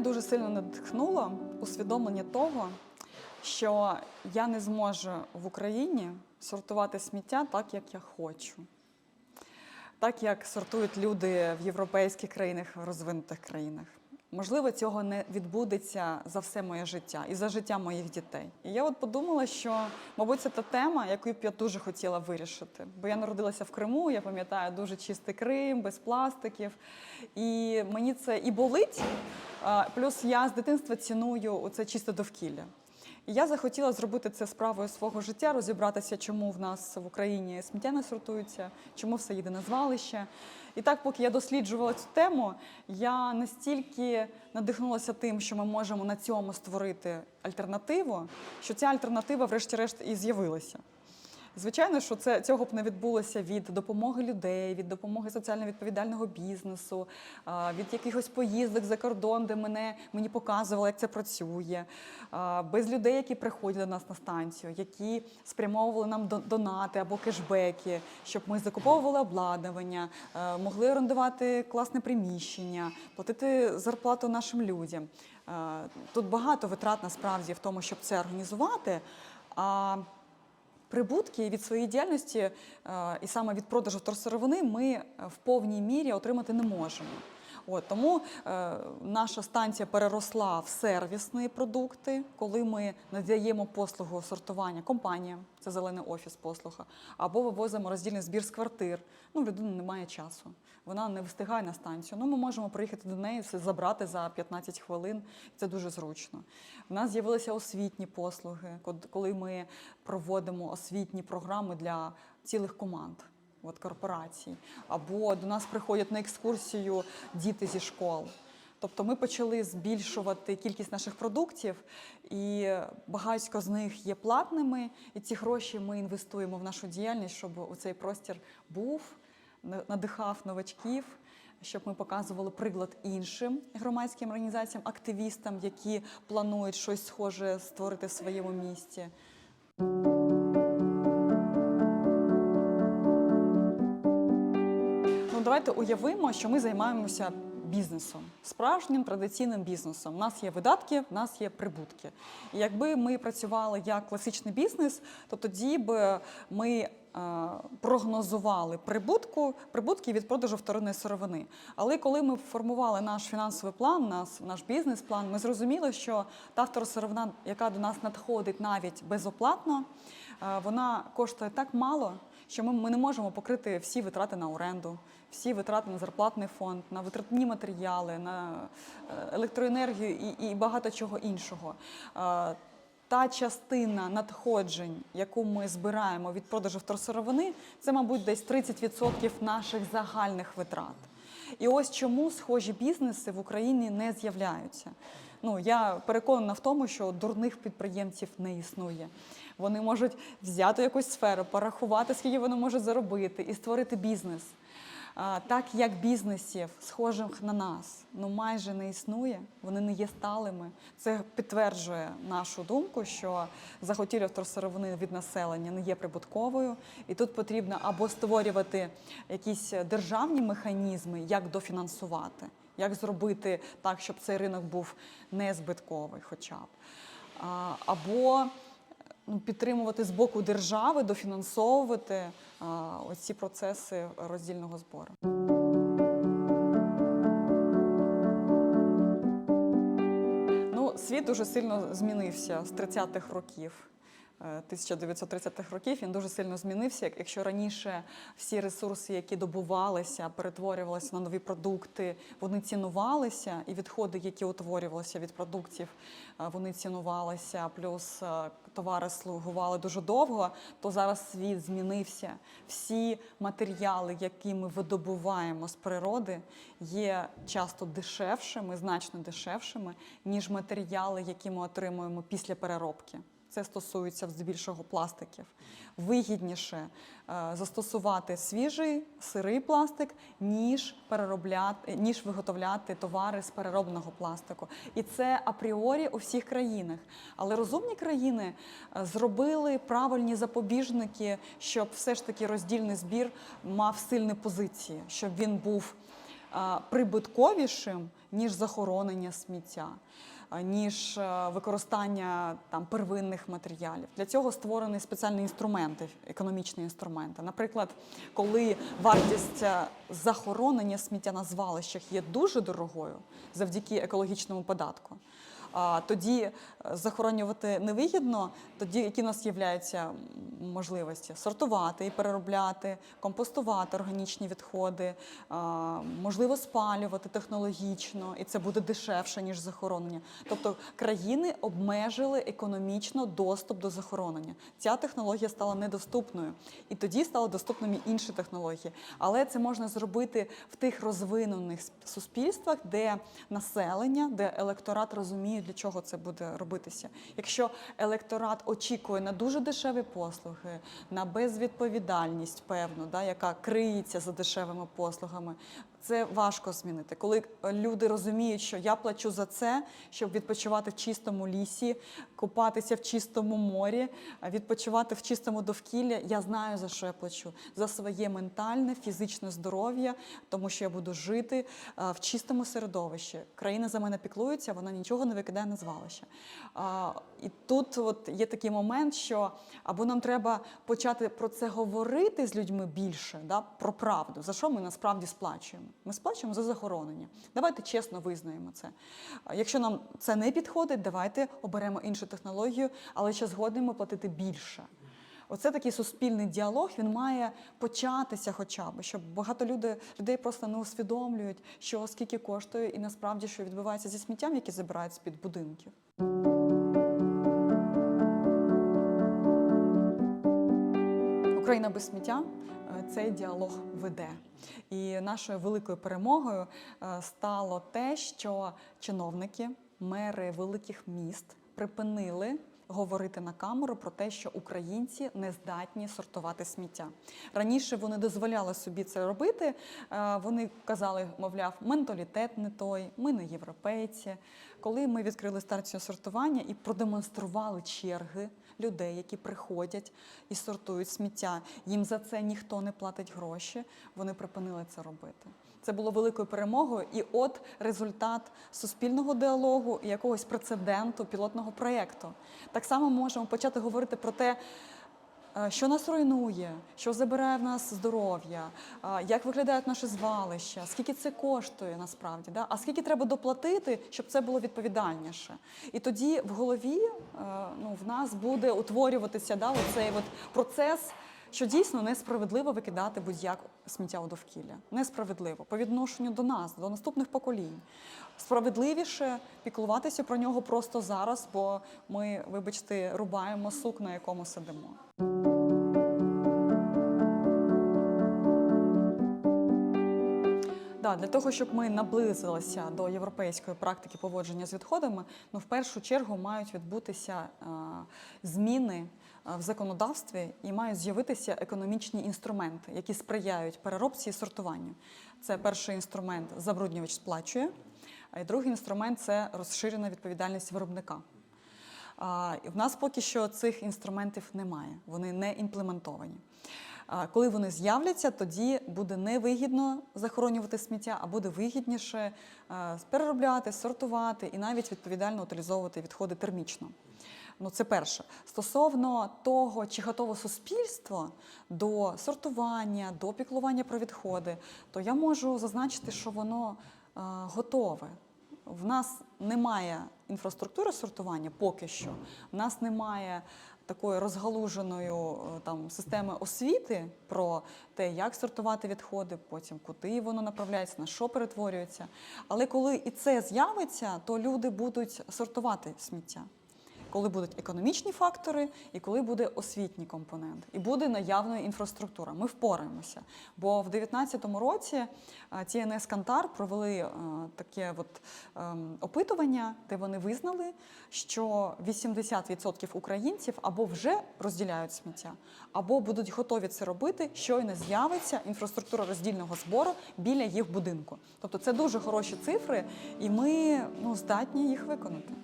дуже сильно надихнуло усвідомлення того, що я не зможу в Україні сортувати сміття так, як я хочу. Так як сортують люди в європейських країнах, в розвинутих країнах. Можливо, цього не відбудеться за все моє життя і за життя моїх дітей. І я от подумала, що, мабуть, це та тема, яку б я дуже хотіла вирішити. Бо я народилася в Криму, я пам'ятаю дуже чистий Крим, без пластиків. І мені це і болить. Плюс я з дитинства ціную це чисте довкілля. Я захотіла зробити це справою свого життя, розібратися, чому в нас в Україні сміття не сортується, чому все їде на звалище. І так, поки я досліджувала цю тему, я настільки надихнулася тим, що ми можемо на цьому створити альтернативу, що ця альтернатива, врешті-решт, і з'явилася. Звичайно, що це цього б не відбулося від допомоги людей, від допомоги соціально відповідального бізнесу, від якихось поїздок за кордон, де мене мені показували, як це працює, без людей, які приходять до нас на станцію, які спрямовували нам донати або кешбеки, щоб ми закуповували обладнання, могли орендувати класне приміщення, платити зарплату нашим людям. Тут багато витрат насправді в тому, щоб це організувати. Прибутки від своєї діяльності е, і саме від продажу вторсировини ми е, в повній мірі отримати не можемо. От, тому е, наша станція переросла в сервісні продукти, коли ми надаємо послугу сортування компаніям, це зелений офіс послуга, або вивозимо роздільний збір з квартир. Ну, в людини немає часу. Вона не встигає на станцію. Ну, ми можемо приїхати до неї, все забрати за 15 хвилин. Це дуже зручно. У нас з'явилися освітні послуги, коли ми проводимо освітні програми для цілих команд. От корпорацій, або до нас приходять на екскурсію діти зі школ. Тобто ми почали збільшувати кількість наших продуктів, і багатько з них є платними. І ці гроші ми інвестуємо в нашу діяльність, щоб у цей простір був, надихав новачків, щоб ми показували приклад іншим громадським організаціям, активістам, які планують щось схоже створити в своєму місті. Ну, давайте уявимо, що ми займаємося бізнесом, справжнім традиційним бізнесом. У нас є видатки, в нас є прибутки. І якби ми працювали як класичний бізнес, то тоді б ми е, прогнозували прибутку, прибутки від продажу вторинної сировини. Але коли ми формували наш фінансовий план, наш, наш бізнес-план, ми зрозуміли, що та второсировина, яка до нас надходить навіть безоплатно, е, вона коштує так мало, що ми, ми не можемо покрити всі витрати на оренду, всі витрати на зарплатний фонд, на витратні матеріали, на е, електроенергію і, і багато чого іншого. Е, Та частина надходжень, яку ми збираємо від продажу вторсировини, це, мабуть, десь 30% наших загальних витрат. І ось чому схожі бізнеси в Україні не з'являються. Ну я переконана в тому, що дурних підприємців не існує. Вони можуть взяти якусь сферу, порахувати, скільки вони можуть заробити, і створити бізнес. Так як бізнесів, схожих на нас, ну майже не існує, вони не є сталими. Це підтверджує нашу думку, що заготівля вторсировини від населення не є прибутковою, і тут потрібно або створювати якісь державні механізми, як дофінансувати, як зробити так, щоб цей ринок був не збитковий, хоча б. Або підтримувати з боку держави, дофінансовувати а, оці процеси роздільного збору. Ну, світ дуже сильно змінився з 30-х років. Е, 1930-х років він дуже сильно змінився. Якщо раніше всі ресурси, які добувалися, перетворювалися на нові продукти, вони цінувалися, і відходи, які утворювалися від продуктів, е, вони цінувалися, плюс е, товари слугували дуже довго, то зараз світ змінився. Всі матеріали, які ми видобуваємо з природи, є часто дешевшими, значно дешевшими, ніж матеріали, які ми отримуємо після переробки. Це стосується здебільшого пластиків. Вигідніше е, застосувати свіжий сирий пластик, ніж переробляти, ніж виготовляти товари з переробленого пластику. І це апріорі у всіх країнах. Але розумні країни е, зробили правильні запобіжники, щоб все ж таки роздільний збір мав сильні позиції, щоб він був а, прибутковішим, ніж захоронення сміття, ніж е, використання там первинних матеріалів. Для цього створені спеціальні інструменти, економічні інструменти. Наприклад, коли вартість е, захоронення сміття на звалищах є дуже дорогою завдяки екологічному податку. А тоді е, захоронювати невигідно, тоді які в нас з'являються можливості сортувати і переробляти, компостувати органічні відходи, можливо, спалювати технологічно, і це буде дешевше ніж захоронення. Тобто країни обмежили економічно доступ до захоронення. Ця технологія стала недоступною, і тоді стали доступними інші технології. Але це можна зробити в тих розвинених суспільствах, де населення, де електорат розуміє, для чого це буде робитися. Якщо електорат очікує на дуже дешеві послуги, на безвідповідальність, певну, да, яка криється за дешевими послугами. Це важко змінити. Коли люди розуміють, що я плачу за це, щоб відпочивати в чистому лісі, купатися в чистому морі, відпочивати в чистому довкіллі, я знаю за що я плачу за своє ментальне, фізичне здоров'я, тому що я буду жити в чистому середовищі. Країна за мене піклується, вона нічого не викидає на звалище. І тут от є такий момент, що або нам треба почати про це говорити з людьми більше, да, про правду, за що ми насправді сплачуємо. Ми сплачуємо за захоронення. Давайте чесно визнаємо це. Якщо нам це не підходить, давайте оберемо іншу технологію, але ще згодимо платити більше. Оце такий суспільний діалог. Він має початися, хоча б, щоб багато люди, людей просто не усвідомлюють, що скільки коштує, і насправді що відбувається зі сміттям, які забирають з-під будинків. Україна без сміття е, цей діалог веде. І нашою великою перемогою е, стало те, що чиновники, мери великих міст припинили говорити на камеру про те, що українці не здатні сортувати сміття. Раніше вони дозволяли собі це робити. е, Вони казали, мовляв, менталітет не той, ми не європейці. Коли ми відкрили станцію сортування і продемонстрували черги людей, які приходять і сортують сміття, їм за це ніхто не платить гроші. Вони припинили це робити. Це було великою перемогою, і от результат суспільного діалогу і якогось прецеденту пілотного проєкту. Так само можемо почати говорити про те. Е, Що нас руйнує, що забирає в нас здоров'я, е, як виглядають наші звалища, скільки це коштує насправді, да? а скільки треба доплатити, щоб це було відповідальніше. І тоді в голові е, ну, в нас буде утворюватися да, оцей от процес, що дійсно несправедливо викидати будь-як сміття у довкілля. Несправедливо по відношенню до нас, до наступних поколінь. Справедливіше піклуватися про нього просто зараз, бо ми, вибачте, рубаємо сук, на якому сидимо. Да, для того, щоб ми наблизилися до європейської практики поводження з відходами, ну в першу чергу мають відбутися е, зміни е, в законодавстві і мають з'явитися економічні інструменти, які сприяють переробці і сортуванню. Це перший інструмент забруднювач сплачує, а другий інструмент це розширена відповідальність виробника. В нас поки що цих інструментів немає, вони не імплементовані. Коли вони з'являться, тоді буде невигідно захоронювати сміття, а буде вигідніше е, переробляти, сортувати і навіть відповідально утилізовувати відходи термічно. Ну, це перше. Стосовно того, чи готове суспільство до сортування, до піклування про відходи, то я можу зазначити, що воно е, готове. В нас немає інфраструктури сортування поки що. В нас немає такої розгалуженої там системи освіти про те, як сортувати відходи, потім куди воно направляється, на що перетворюється. Але коли і це з'явиться, то люди будуть сортувати сміття. Коли будуть економічні фактори, і коли буде освітній компонент, і буде наявна інфраструктура. Ми впораємося. Бо в 2019 році е, TNS Кантар провели е, таке от, ем, опитування, де вони визнали, що 80% українців або вже розділяють сміття, або будуть готові це робити, щойно з'явиться інфраструктура роздільного збору біля їх будинку. Тобто це дуже хороші цифри, і ми ну, здатні їх виконати.